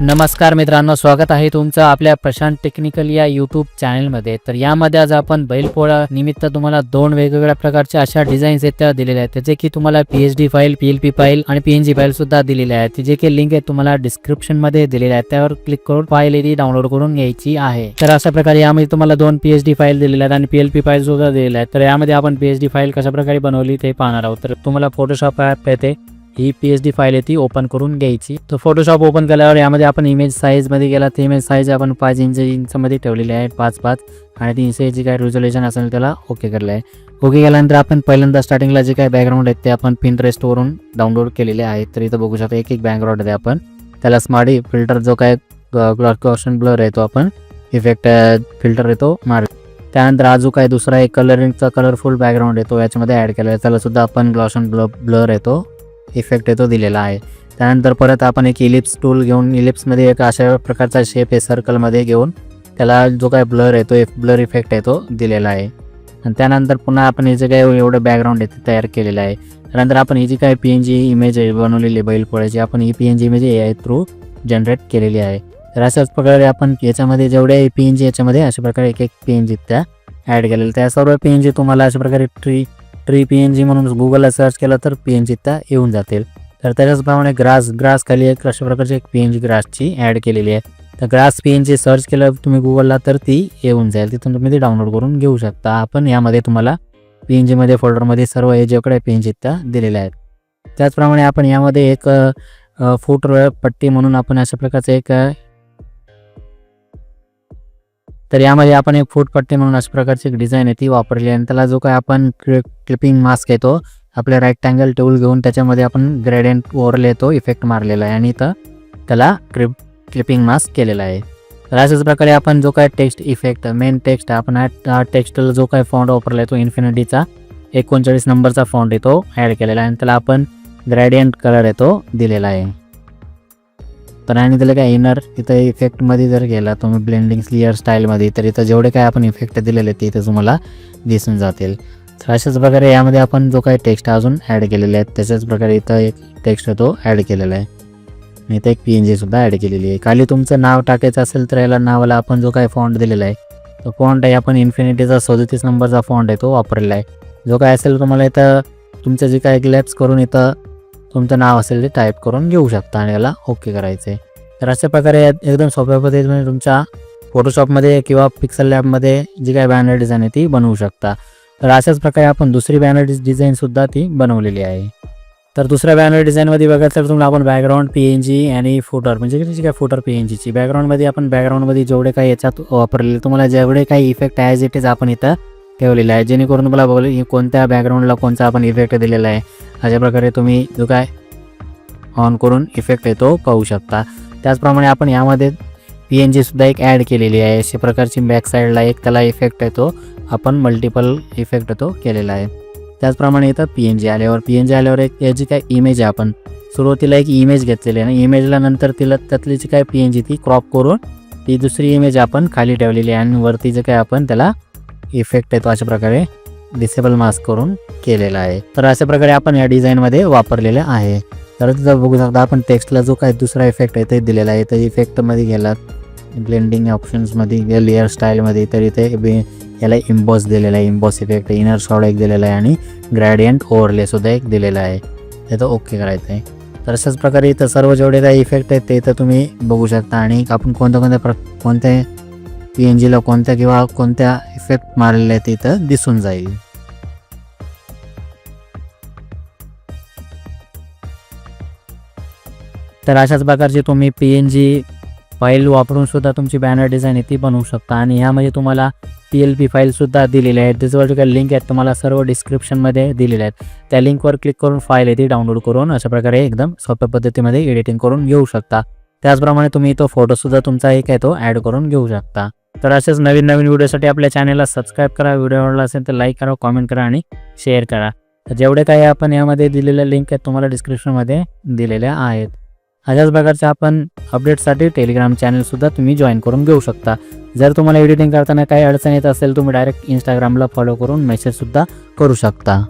नमस्कार मित्रांनो स्वागत आहे तुमचं आपल्या प्रशांत टेक्निकल या यूट्यूब चॅनलमध्ये तर यामध्ये आज आपण बैलपोळा निमित्त तुम्हाला दोन वेगवेगळ्या प्रकारच्या अशा डिझाईन्स आहेत त्या दिलेल्या आहेत. त्याचे की तुम्हाला P H D file P L P file आणि पी एन जी फाईल सुद्धा दिलेल्या आहेत. जे की लिंक आहे तुम्हाला डिस्क्रिप्शनमध्ये दिलेल्या आहेत. त्यावर क्लिक करून फाईल ती डाउनलोड करून घ्यायची आहे. तर अशा प्रकारे यामध्ये तुम्हाला दोन पी एच डी फाईल दिलेल्या आहेत आणि पी एल पी फाईल सुद्धा दिलेल्या आहेत. तर यामध्ये आपण पी एच डी फाईल कशा प्रकारे बनवली ते पाहणार आहोत. तर तुम्हाला फोटोशॉप ॲप येते. ही पी एच डी फाईल आहे ती ओपन करून घ्यायची. तर फोटोशॉप ओपन केल्यावर यामध्ये आपण इमेज साईजमध्ये गेला. तर इमेज साईज आपण पाच इंच इंचमध्ये ठेवलेली आहे. पाच पाच. आणि तीनशे जी काय रिझोल्युशन असेल त्याला ओके केलं आहे. ओके केल्यानंतर आपण पहिल्यांदा स्टार्टिंगला जे काय बॅकग्राऊंड आहेत ते आपण पिनट्रेस्टवरून डाउनलोड केलेले आहेत. तर इथं बघू शकता एक एक बॅकग्राऊंड आहे आपण. त्याला स्मार्ट फिल्टर जो काय क्लॉशन ब्लर येतो आपण इफेक्ट फिल्टर येतो मार त्यानंतर हा जो काय दुसरा एक कलरिंगचा कलरफुल बॅकग्राऊंड येतो याच्यामध्ये ॲड केला आहे. त्याला सुद्धा आपण ग्लॉशन ब्ल ब्लर येतो. इफेक्ट येतो दिलेला आहे. त्यानंतर परत आपण एक इलिप्स टूल घेऊन इलिप्समध्ये एक अशा प्रकारचा शेप आहे सर्कलमध्ये घेऊन त्याला जो काय ब्लर येतो ब्लर इफेक्ट आहे तो दिलेला आहे. आणि त्यानंतर पुन्हा आपण हे जे काय एवढं बॅकग्राऊंड आहे ते तयार केलेलं आहे. त्यानंतर आपण ही जी काय पी एन जी इमेज आहे बनवलेली आहे बैलपोळ्याची आपण ही P N G image A I through generate केलेली आहे. तर अशाच प्रकारे आपण याच्यामध्ये जेवढे पी एन जी याच्यामध्ये अशा प्रकारे एक एक पी एन जी त्या ॲड केलेलं त्या सर्व पी एन जी तुम्हाला अशा प्रकारे tree tree P N G म्हणून गुगलला सर्च केलं तर पी एन जी त्या येऊन जातील. तर त्याच्याचप्रमाणे ग्रास ग्रास खाली एक अशा प्रकारची एक पी एन जी ग्रासची ॲड केलेली आहे. तर grass P N G search केलं तुम्ही गुगलला तर ती येऊन जाईल. तिथून तुम्ही ती डाउनलोड करून घेऊ शकता. आपण यामध्ये तुम्हाला पी एन जीमध्ये फोल्डरमध्ये सर्व हे जेकडे पी एन जी त्या दिलेल्या आहेत. त्याचप्रमाणे आपण यामध्ये एक फूट पट्टी म्हणून आपण अशा प्रकारचं एक तर यामध्ये आपण एक फूट पट्टी म्हणून अशा प्रकारची एक डिझाईन आहे ती वापरली आहे. आणि त्याला जो काय आपण क्लिपिंग मास्क येतो आपल्या राईट अँगल टूल घेऊन त्याच्यामध्ये आपण ग्रेडियंट ओव्हरल तो इफेक्ट मारलेला आहे. आणि इथं त्याला क्लिप क्लिपिंग मास्क केलेला आहे. तर अशाच प्रकारे आपण जो काय टेक्स्ट इफेक्ट मेन टेक्स्ट आपण हा टेक्स्टला जो काय फॉन्ट वापरला आहे तो इन्फिनिटीचा एकोणचाळीस नंबरचा फॉन्ट येतो ॲड केलेला आहे. आणि त्याला आपण ग्रॅडियंट कलर येतो दिलेला आहे. तर आणि त्याला काय इनर इथं इफेक्टमध्ये जर गेला तुम्ही ब्लेंडिंग स्लिअर स्टाईलमध्ये तर इथं जेवढे काय आपण इफेक्ट दिलेले ते इथं तुम्हाला दिसून जातील. तर अशाच प्रकारे यामध्ये आपण जो काही टेक्स्ट अजून ॲड केलेला आहेत त्याच्याच प्रकारे इथं एक टेक्स्ट तो ॲड केलेला आहे. आणि इथं एक पी एन जीसुद्धा ॲड केलेली आहे. खाली तुमचं नाव टाकायचं असेल तर याला नावाला आपण जो काही फॉन्ट दिलेला आहे तो फॉन्ट आहे आपण इन्फिनिटीचा सदतीस नंबरचा फॉन्ट आहे तो वापरलेला आहे. जो काय असेल तुम्हाला इथं तुमचं जे काय ग्लॅप्स करून इथं तुमचं नाव असेल ते टाईप करून घेऊ शकता आणि याला ओके करायचं आहे तर अशा प्रकारे एकदम सोप्या पद्धतीने तुमच्या फोटोशॉपमध्ये किंवा पिक्सल लॅबमध्ये जी काय बॅनर डिझाईन आहे ती बनवू शकता. तर अशाच प्रकारे आपण दुसरी बॅनर डिझाईनसुद्धा ती बनवलेली आहे. तर दुसऱ्या बॅनर डिझाईनमध्ये बघायचं तर तुम्हाला आपण बॅकग्राऊंड पी एन जी आणि फुटर म्हणजे जी काय फुटर पी एन जीची बॅकग्राऊंडमध्ये आपण बॅकग्राऊंडमध्ये जेवढे काही याच्यात वापरलेले तुम्हाला जेवढे काही इफेक्ट ॲज इट इज आपण इथं ठेवलेलं आहे. जेणेकरून तुम्हाला बघलं कोणत्या बॅकग्राऊंडला कोणता आपण इफेक्ट दिलेला आहे. अशा प्रकारे तुम्ही जो काय ऑन करून इफेक्ट येतो पाहू शकता. त्याचप्रमाणे आपण यामध्ये पी एन जीसुद्धा एक ॲड केलेली आहे. अशा प्रकारची बॅक साईडला एक त्याला इफेक्ट येतो आपण मल्टिपल इफेक्ट तो केलेला आहे. त्याचप्रमाणे इथं पी एन जी आल्यावर पी एन जी आल्यावर एक याची काय इमेज आहे आपण. सुरुवातीला एक इमेज घेतलेली आहे ना इमेजला नंतर तिला त्यातली जी काय पी एन जी ती क्रॉप करून ती दुसरी इमेज आपण खाली ठेवलेली आहे आणि वरती जे काय आपण त्याला इफेक्ट येतो अशा प्रकारे डिसेबल मास्क करून केलेला आहे. तर अशा प्रकारे आपण या डिझाईनमध्ये वापरलेला आहे. तर बघू शकता आपण टेक्स्टला जो काही दुसरा इफेक्ट आहे ते दिलेला आहे. तर इफेक्टमध्ये गेलात ब्लेंडिंग ऑप्शन्समध्ये लेअर स्टाईलमध्ये तर इथे याला इम्बॉस दिलेला आहे. इम्बॉस इफेक्ट इनर शॉड एक दिलेला आहे आणि ग्रॅडियंट ओव्हरले सुद्धा एक दिलेला आहे. ते तर ओके करायचं आहे. तर अशाच प्रकारे इथं सर्व जेवढे काही इफेक्ट आहेत ते इथं तुम्ही बघू शकता. आणि आपण कोणत्या कोणत्या प्र कोणत्या पी एन जीला कोणत्या किंवा कोणत्या इफेक्ट मारलेले आहेत ते इथं दिसून जाईल. तर अशाच प्रकारची तुम्ही पी एन जी फाईल वापरून सुद्धा तुमची बॅनर डिझाईन ती बनवू शकता. आणि ह्यामध्ये तुम्हाला पी एल पी फाईलसुद्धा दिलेली आहेत त्याच्यावर जे काही लिंक आहेत तुम्हाला सर्व डिस्क्रिप्शनमध्ये दिलेल्या आहेत. त्या लिंकवर क्लिक करून फाईल आहे ती डाउनलोड करून अशा प्रकारे एकदम सोप्या पद्धतीमध्ये एडिटिंग करून घेऊ शकता. त्याचप्रमाणे तुम्ही तो फोटोसुद्धा तुमचा एक आहे तो ॲड करून घेऊ शकता. तर असेच नवीन नवीन व्हिडिओसाठी आपल्या चॅनलला सबस्क्राईब करा. व्हिडिओ आवडला असेल तर लाईक करा कॉमेंट करा आणि शेअर करा. तर जेवढे काही आपण यामध्ये दिलेल्या लिंक आहेत तुम्हाला डिस्क्रिप्शनमध्ये दिलेल्या आहेत. अशाच प्रकारच्या आपण अपडेटसाठी टेलिग्राम चॅनलसुद्धा तुम्ही जॉईन करून घेऊ शकता. जर तुम्हाला एडिटिंग करताना काही अडचण येत असेल तुम्ही डायरेक्ट इंस्टाग्रामला फॉलो करून मेसेजसुद्धा करू शकता.